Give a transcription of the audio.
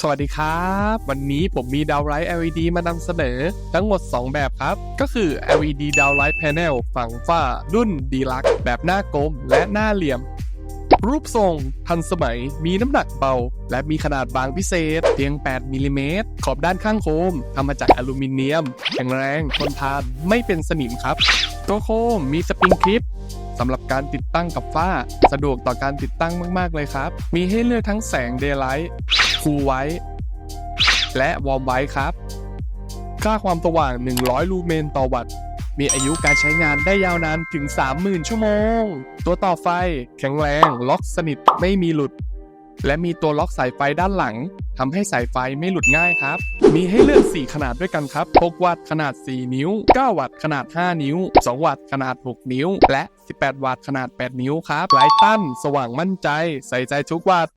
สวัสดีครับ วันนี้ผมมีดาวไลท์ LED มานำเสนอ ทั้งหมด 2 แบบครับ ก็คือ LED ดาวไลท์ Panel ฝั่งฝ้า รุ่น d e l u x แบบหน้ากลมและหน้าเหลี่ยม รูปทรงทันสมัยมีน้ำหนักเบา และมีขนาดบางพิเศษเพียง 8มิลลิเมตรขอบด้านข้างโคมทำมาจากอลูมิเนียม แข็งแรงทนทานไม่เป็นสนิมครับ ตัวโคมมีสปริงคลิปสำหรับการติดตั้งกับฝ้า สะดวกต่อการติดตั้งมาก ๆ เลยครับ มีให้เลือกทั้งแสงเดย์ไลท์ คูลไวท์และวอร์มไวท์ครับ ค่าความสว่าง 100 ลูเมนต่อวัตต์มีอายุการใช้งานได้ยาวนานถึง 30,000 ชั่วโมง ตัวต่อไฟแข็งแรง ล็อกสนิทไม่มีหลุด และมีตัวล็อกสายไฟด้านหลังทำให้สายไฟไม่หลุดง่ายครับ มีให้เลือก 4 ขนาดด้วยกันครับ 6 วัตต์ขนาด 4 นิ้ว 9 วัตต์ขนาด 5 นิ้ว 2 วัตต์ขนาด 6 นิ้ว และ 18 วัตต์ขนาด 8 นิ้วครับไลตันสว่างมั่นใจ ใส่ใจทุกวัตต์